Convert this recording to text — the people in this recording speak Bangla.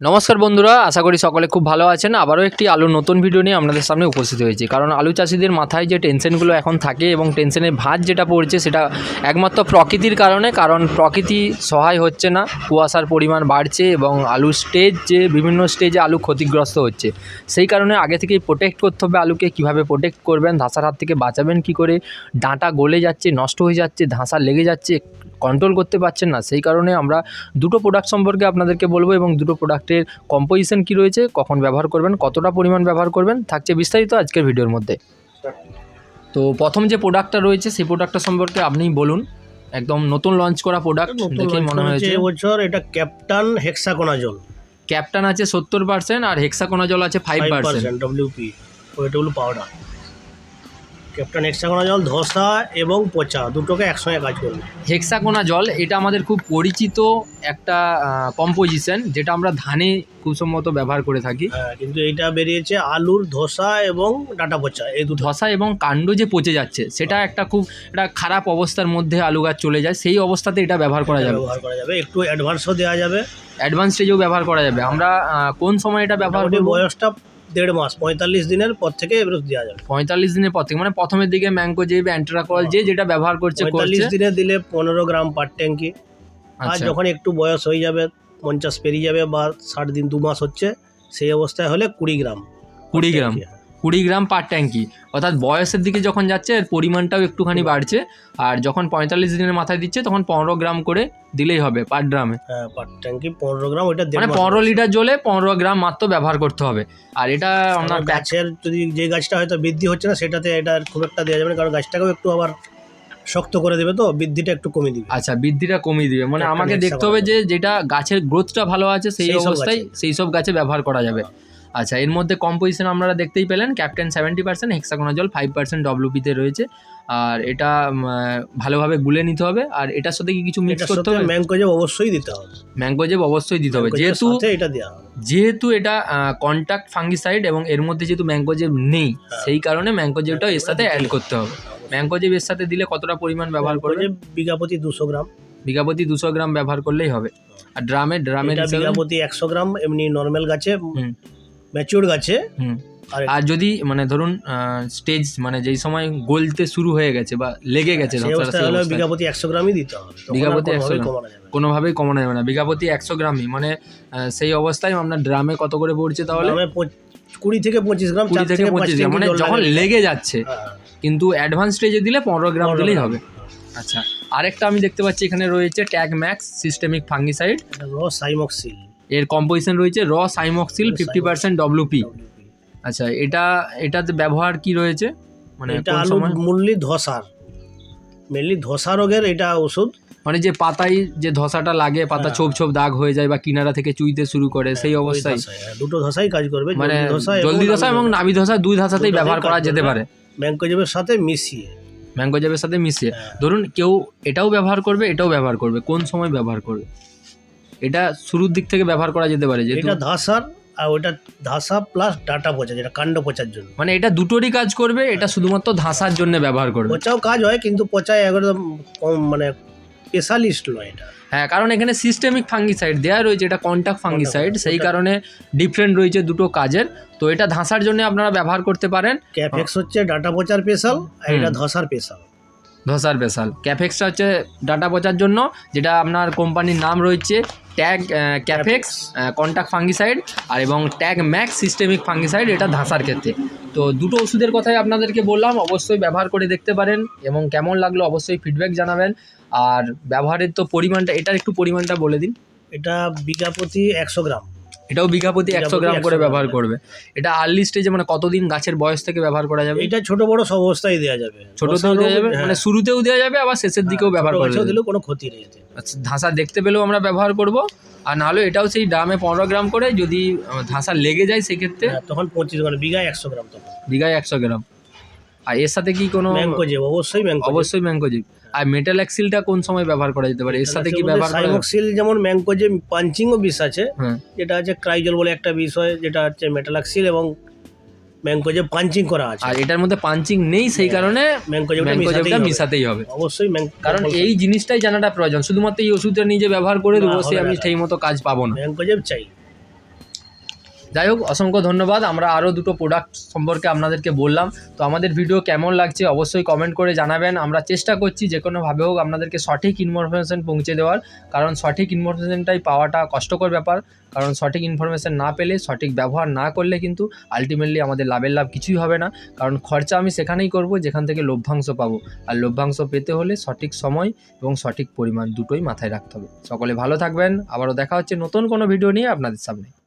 নমস্কার বন্ধুরা, আশা করি সকলে খুব ভালো আছেন। আবারও একটি আলুর নতুন ভিডিও নিয়ে আপনাদের সামনে উপস্থিত হয়েছি। কারণ আলু চাষিদের মাথায় যে টেনশনগুলো এখন থাকে এবং টেনশনের ভাঁজ যেটা পড়ছে, সেটা একমাত্র প্রকৃতির কারণে। কারণ প্রকৃতি সহায় হচ্ছে না, কুয়াশার পরিমাণ বাড়ছে এবং আলুর স্টেজ যে, বিভিন্ন স্টেজে আলু ক্ষতিগ্রস্ত হচ্ছে। সেই কারণে আগে থেকেই প্রোটেক্ট করতে হবে আলুকে। কীভাবে প্রোটেক্ট করবেন? ধাসার হাত থেকে বাঁচাবেন কি করে? ডাঁটা গলে যাচ্ছে, নষ্ট হয়ে যাচ্ছে, ধাসা লেগে যাচ্ছে কন্ট্রোল করতে পারছেন না সেই কারণে আমরা দুটো প্রোডাক্ট সম্পর্কে আপনাদেরকে বলব এবং দুটো প্রোডাক্টের কম্পোজিশন কি রয়েছে কখন ব্যবহার করবেন কতটা পরিমাণ ব্যবহার করবেন থাকছে বিস্তারিত আজকের ভিডিওর মধ্যে। তো প্রথম যে প্রোডাক্টটা রয়েছে সেই প্রোডাক্টটা সম্পর্কে আপনিই বলুন। একদম নতুন লঞ্চ করা প্রোডাক্ট দেখে মনে হয়েছে। এবছর এটা ক্যাপ্টান হেক্সাকোনাজল ক্যাপ্টান আছে সত্তর পার্সেন্ট আর হেক্সাকোনাজল আছে five percent WP wettable powder captan hexaconazole ধসা এবং পচা দুটোকে একসঙ্গে কাজ করবে। হেক্সাকোনা জল এটা আমাদের খুব পরিচিত একটা কম্পোজিশন যেটা আমরা ধানে খুব সম্ভবত ব্যবহার করে থাকি। হ্যাঁ কিন্তু এইটা বেরিয়েছে আলুর ধসা এবং ডাটা পচা এই দুটো। ধসা এবং কাণ্ড যে পচে যাচ্ছে সেটা একটা খুব একটা খারাপ অবস্থার মধ্যে আলু গাছ চলে যায় সেই অবস্থাতে এটা ব্যবহার করা যাবে। ব্যবহার করা যাবে একটু অ্যাডভান্সও দেওয়া যাবে। অ্যাডভান্স স্টেজেও ব্যবহার করা যাবে। আমরা কোন সময় এটা ব্যবহার করব? বয়সটা দেড় মাস পঁয়তাল্লিশ দিনের পর থেকে এবার দেওয়া যাবে। পঁয়তাল্লিশ দিনের পর থেকে মানে প্রথমের দিকে ম্যাঙ্গো যে অ্যান্ট্রাকল যে যেটা ব্যবহার করছে পঁয়তাল্লিশ দিনে দিলে পনেরো গ্রাম পার ট্যাঙ্কি। আর আচ্ছা। যখন একটু বয়স হয়ে যাবে পঞ্চাশ পেরিয়ে যাবে বা ষাট দিন দু মাস হচ্ছে সেই অবস্থায় হলে কুড়ি গ্রাম। কুড়ি গ্রাম। কুড়ি গ্রাম পার ট্যাঙ্কি। অর্থাৎ বয়সের দিকে যখন যাচ্ছে এর পরিমাণটাও একটুখানি বাড়ছে। আর যখন পঁয়তাল্লিশ দিনের মাথায় দিচ্ছে তখন পনেরো গ্রাম করে দিলেই হবে পার ড্রামে হ্যাঁ পার ট্যাঙ্কি পনেরো গ্রাম ওইটা মানে পনেরো লিটার জলে পনেরো গ্রাম মাত্র ব্যবহার করতে হবে। আর এটা আপনার গাছের যদি যে গাছটা হয়তো বৃদ্ধি হচ্ছে না সেটাতে এটা খুব একটা দেওয়া যাবে না কারণ গাছটাকেও একটু আবার শক্ত করে দেবে তো বৃদ্ধিটা একটু কমিয়ে দিবে। আচ্ছা বৃদ্ধিটা কমিয়ে দিবে। মানে আমাকে দেখতে হবে যে যেটা গাছের গ্রোথটা ভালো আছে সেই সেই অবস্থায় সেই সব গাছে ব্যবহার করা যাবে। আচ্ছা এর মধ্যে কম্পোজিশন আপনারা দেখতেই পেলেন captan seventy percent hexaconazole five percent ডব্লিউপিতে রয়েছে। আর এটা ভালোভাবে গুলে নিতে হবে। আর এটার সাথে কি কিছু মিক্স করতে হবে? ম্যাঙ্কোজেব অবশ্যই দিতে হবে। ম্যাঙ্গোজেব অবশ্যই দিতে হবে। যেহেতু এটা দেওয়া যেহেতু এটা কন্ট্যাক্ট ফাঙ্গিসাইড এবং এর মধ্যে যেহেতু ম্যাঙ্গোজেব নেই হ্যাঁ। সেই কারণে ম্যাঙ্গোজেবটাও এর সাথে অ্যাড করতে হবে। ম্যাঙ্গোজেব এর সাথে দিলে কতটা পরিমাণ ব্যবহার করবে ম্যাঙ্কোজেব বিঘা প্রতি দুশো গ্রাম। বিঘাপতি দুশো গ্রাম ব্যবহার করলেই হবে। আর ড্রামে ড্রামের এটা হিসাবে বিঘা প্রতি একশো গ্রাম এমনি নর্মাল গাছে। ম্যাচিওর গাছে। আর যদি মানে ধরুন স্টেজ মানে যেই সময় গলতে শুরু হয়ে গেছে বা লেগে গেছে সেই ধসা অবস্থায় সেই হলে অবস্থায়, বিঘা প্রতি একশো গ্রামই দিতে হবে তখন আর বিঘা প্রতি কোনোভাবেই কমানো যাবে না। বিঘাপতি একশো গ্রামই মানে সেই অবস্থায় আপনার ড্রামে কত করে পড়ছে তাহলে? কুড়ি থেকে পঁচিশ গ্রাম কুড়ি থেকে পঁচিশ গ্রাম মানে যখন লেগে। যাচ্ছে হ্যাঁ, কিন্তু অ্যাডভান্স স্টেজে দিলে পনেরো গ্রাম দিলেই হবে। আচ্ছা আরেকটা আমি দেখতে পাচ্ছি এখানে রয়েছে Tag Max systemic fungicide cymoxanil এর কম্পোজিশন রয়েছে র সাইমক্সিল ফিফটি পার্সেন্ট ডব্লিউপি আচ্ছা এটা এটাতে ব্যবহার কি রয়েছে? মানে এটা আলু ধসার। মেনলি ধসা রোগের এটা ওষুধ। মানে যে পাতায় যে ধসাটা লাগে পাতা হ্যাঁ। ছোপ ছোপ দাগ হয়ে যায় বা কিনারা থেকে চুইতে শুরু করে সেই অবস্থায়। হ্যাঁ, দুটো ধসাই কাজ করবে মানে জলদি ধসা এবং নাভি ধসা দুই ধসাতেই ব্যবহার করা যেতে পারে। ম্যাঙ্কোজেবের সাথে মিশিয়ে। ম্যাঙ্গো জাবের সাথে মিশিয়ে। হ্যাঁ। ধরুন কেউ এটাও ব্যবহার করবে এটাও ব্যবহার করবে কোন সময় ব্যবহার করবে? এটা শুরুর দিক থেকে ব্যবহার করা যেতে পারে যেহেতু এটা ধাসার আর ওটা ধাসা প্লাস ডাটা পচা যেটা কাণ্ড পচার জন্য। মানে এটা দুটোরই কাজ করবে এটা শুধুমাত্র ধাসার জন্য ব্যবহার করবে। পচাও কাজ হয় কিন্তু পচায় একদম কম মানে স্পেশালিস্ট নয় এটা। হ্যাঁ কারণ এখানে সিস্টেমিক ফাঙ্গিসাইড দেওয়া রয়েছে এটা কন্ট্যাক্ট ফাঙ্গিসাইড সেই কারণে ডিফারেন্ট রয়েছে দুটো কাজের। তো এটা ধাসার জন্য আপনারা ব্যবহার করতে পারেন। ক্যাফেক্স হচ্ছে ডাটা পচার স্পেশাল আর এটা। ধসার স্পেশাল ধসার বেসাল ক্যাফেক্সটা হচ্ছে ডাটা পচার জন্য যেটা আপনার কোম্পানির নাম রয়েছে ট্যাগ ক্যাফেক্স কন্টাক্ট ফাঙ্গিসাইড আর এবং ট্যাগ ম্যাক্স সিস্টেমিক ফাঙ্গিসাইড এটা ধাসার ক্ষেত্রে। তো দুটো ওষুধের কথাই আপনাদেরকে বললাম অবশ্যই ব্যবহার করে দেখতে পারেন এবং কেমন লাগল অবশ্যই ফিডব্যাক জানাবেন। আর ব্যবহারের তো পরিমাণটা এটার একটু পরিমাণটা বলে দিন। এটা বিঘা প্রতি একশো গ্রাম। এটাও বিঘা প্রতি একশো গ্রাম করে ব্যবহার করবে। এটা আর্লি স্টেজে মানে কতদিন গাছের বয়স থেকে ব্যবহার করা যাবে? এটা ছোট বড় সব অবস্থায় দেওয়া যাবে। ছোটতেও দেওয়া যাবে? হ্যাঁ, মানে শুরুতেও দেওয়া যাবে আবার শেষের দিকেও ব্যবহার করা যাবে। কোনো ক্ষতি নেই আচ্ছা ধাসা দেখতে পেলেও আমরা ব্যবহার করব। আর নাহলে এটাও সেই ড্রামে পনেরো গ্রাম করে যদি ধাসা লেগে যায় সেক্ষেত্রে হ্যাঁ, তখন পঁচিশ গ্রাম বিঘায় একশো গ্রাম তখন। বিঘায় একশো গ্রাম। আর এর সাথে কি কোনো ম্যাঙ্কোজেব অবশ্যই ম্যাঙ্কোজেব অবশ্যই ম্যাঙ্গোজিপ আর মেটাল অ্যাক্সিলটা কোন সময় ব্যবহার করা যেতে পারে? এর সাথে কি ব্যবহার করা? সাইমক্সিল যেমন ম্যাঙ্কোজেব পাঞ্চিংও বিষ আছে হ্যাঁ। যেটা আছে ক্রাইজল বলে একটা বিষয় যেটা হচ্ছে মেটালাক্সিল এবং ম্যাঙ্কোজেব পাঞ্চিং করা আছে। আর এটার মধ্যে পাঞ্চিং নেই সেই কারণে ম্যাঙ্কোজেবটা ম্যাঙ্গোজেবটা মিশাতেই হবে। অবশ্যই কারণ এই জিনিসটাই জানাটা প্রয়োজন। শুধুমাত্র এই ওষুধটা নিজে ব্যবহার করে দেবো সে আমি। সেই মতো কাজ পাবো না। ম্যাঙ্কোজেব চাই। যাই হোক অসংখ্য ধন্যবাদ। আমরা আরও দুটো প্রোডাক্ট সম্পর্কে আপনাদেরকে বললাম। তো আমাদের ভিডিও কেমন লাগছে অবশ্যই কমেন্ট করে জানাবেন। আমরা চেষ্টা করছি যে কোনোভাবে হোক আপনাদেরকে সঠিক ইনফরমেশন পৌঁছে দেওয়ার। কারণ সঠিক ইনফরমেশনটাই পাওয়াটা কষ্টকর ব্যাপার। কারণ সঠিক ইনফরমেশান না পেলে, সঠিক ব্যবহার না করলে কিন্তু আলটিমেটলি আমাদের লাভের লাভ কিছুই হবে না। কারণ খরচা আমি সেখানেই করব, যেখান থেকে লভ্যাংশ পাবো। আর লভ্যাংশ পেতে হলে সঠিক সময় এবং সঠিক পরিমাণ দুটোই মাথায় রাখতে হবে। সকলে ভালো থাকবেন। আবারও দেখা হচ্ছে নতুন কোনো ভিডিও নিয়ে আপনাদের সামনে।